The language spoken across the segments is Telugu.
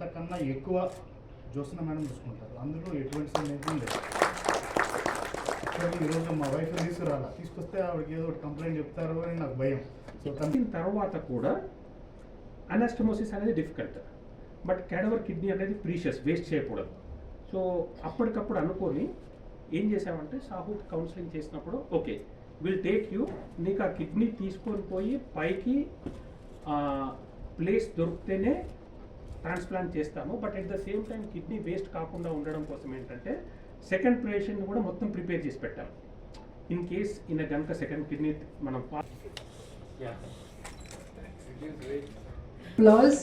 అంతకన్నా ఎక్కువ జ్యోత్స్న మేడం చూసుకుంటారు అందులో ఎటువంటి సందేహం లేదు. ఈరోజు మా వైఫ్ తీసుకురాలా. తీసుకొస్తే ఆవిడకి ఏదో ఒకటి కంప్లైంట్ చెప్తారు అని నాకు భయం. సో కం- తర్వాత కూడా అనాస్టమోసిస్ అనేది డిఫికల్ట్ బట్ క్యాడవర్ కిడ్నీ అనేది ప్రీషియస్ వేస్ట్ చేయకూడదు. సో అప్పటికప్పుడు అనుకొని ఏం చేసామంటే సాహు కౌన్సిలింగ్ చేసినప్పుడు ఓకే విల్ టేక్ యూ నీకు ఆ కిడ్నీ తీసుకొని పోయి పైకి ప్లేస్ దొరికితేనే ట్రాన్స్ప్లాంట్ చేస్తాము but at the same time kidney waste కాకుండా ఉండడం కోసం ఏంటంటే సెకండ్ పేషెంట్ కూడా మొత్తం ప్రిపేర్ చేసి పెట్టాం ఇన్ కేస్ ఇన్ కనుక సెకండ్ కిడ్నీ మనం Applause.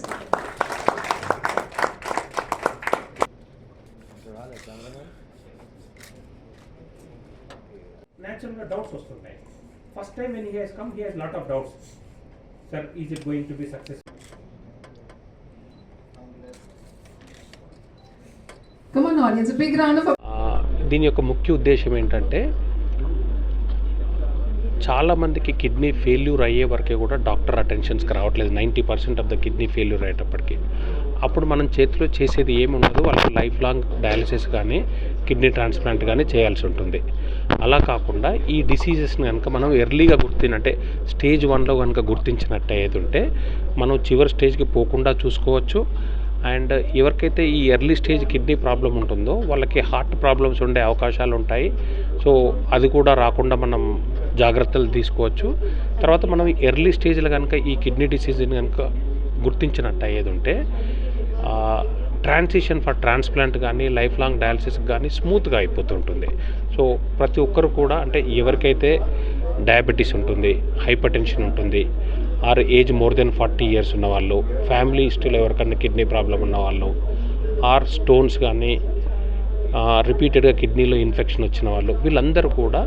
న్యాచురల్గా డౌట్స్ వస్తుంటాయి. First time when he Hess come he has lot of doubts sir is it going to be success దీని యొక్క ముఖ్య ఉద్దేశం ఏంటంటే చాలామందికి కిడ్నీ ఫెయిల్యూర్ అయ్యే వరకే కూడా డాక్టర్ అటెన్షన్స్కి రావట్లేదు. Ninety percent of the kidney failure అయ్యేటప్పటికి. అప్పుడు మనం చేతిలో చేసేది ఏముండదు వాళ్ళకి లైఫ్ లాంగ్ డయాలసిస్ కానీ కిడ్నీ ట్రాన్స్ప్లాంట్ కానీ చేయాల్సి ఉంటుంది. అలా కాకుండా ఈ డిసీజెస్ని కనుక మనం ఎర్లీగా గుర్తినంటే స్టేజ్ వన్లో కనుక గుర్తించినట్టు ఏది ఉంటే మనం చివరి స్టేజ్కి పోకుండా చూసుకోవచ్చు. అండ్ ఎవరికైతే ఈ ఎర్లీ స్టేజ్ కిడ్నీ ప్రాబ్లం ఉంటుందో వాళ్ళకి హార్ట్ ప్రాబ్లమ్స్ ఉండే అవకాశాలు ఉంటాయి. సో అది కూడా రాకుండా మనం జాగ్రత్తలు తీసుకోవచ్చు. తర్వాత మనం ఎర్లీ స్టేజ్లో కనుక ఈ కిడ్నీ డిసీజ్ని కనుక గుర్తించినట్టు అయ్యేది ఉంటే ట్రాన్సిషన్ ఫర్ ట్రాన్స్ప్లాంట్ కానీ లైఫ్ లాంగ్ డయాలసిస్ కానీ స్మూత్గా అయిపోతుంటుంది. సో ప్రతి ఒక్కరు కూడా అంటే ఎవరికైతే డయాబెటీస్ ఉంటుంది హైపర్ టెన్షన్ ఉంటుంది or age more than forty years ఉన్నవాళ్ళు ఫ్యామిలీ హిస్టరీలో ఎవరికన్నా కిడ్నీ ప్రాబ్లం ఉన్నవాళ్ళు ఆర్ స్టోన్స్ కానీ రిపీటెడ్గా కిడ్నీలో ఇన్ఫెక్షన్ వచ్చిన వాళ్ళు వీళ్ళందరూ కూడా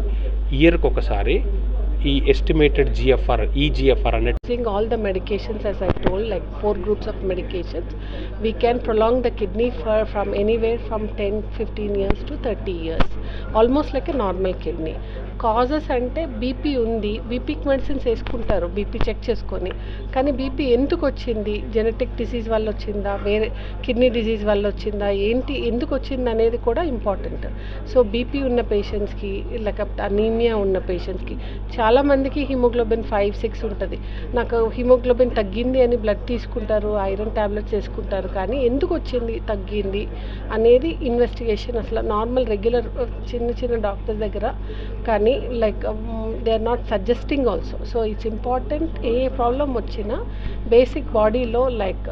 ఇయర్కి ఒకసారి ఈ ఎస్టిమేటెడ్ జిఎఫ్ఆర్ ఈ అనే Using all the medications, as I told, like four groups of medications, we can prolong the kidney for from anywhere from 10, 15 years to 30 years, almost like a normal kidney. Causes అంటే బీపీ ఉంది. బీపీకి మెడిసిన్స్ వేసుకుంటారు. బీపీ చెక్ చేసుకొని. కానీ బీపీ ఎందుకు వచ్చింది? జెనెటిక్ డిసీజ్ వల్ల వచ్చిందా? వేరే కిడ్నీ డిసీజ్ వల్ల వచ్చిందా? ఏంటి ఎందుకు వచ్చింది అనేది కూడా ఇంపార్టెంట్ సో బీపీ ఉన్న పేషెంట్స్కి లేకపోతే అనీమియా ఉన్న పేషెంట్స్కి చాలా చాలామందికి హిమోగ్లోబిన్ ఫైవ్ సిక్స్ ఉంటుంది. నాకు హిమోగ్లోబిన్ తగ్గింది అని బ్లడ్ తీసుకుంటారు ఐరన్ ట్యాబ్లెట్స్ వేసుకుంటారు కానీ ఎందుకు వచ్చింది తగ్గింది అనేది ఇన్వెస్టిగేషన్ అసలు నార్మల్ రెగ్యులర్ చిన్న చిన్న డాక్టర్స్ దగ్గర. కానీ like they are not suggesting also so it's important A problem వచ్చినా బేసిక్ బాడీలో లైక్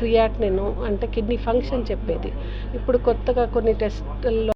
క్రియాట్ నేను అంటే కిడ్నీ ఫంక్షన్ చెప్పేది. ఇప్పుడు కొత్తగా కొన్ని టెస్ట్లో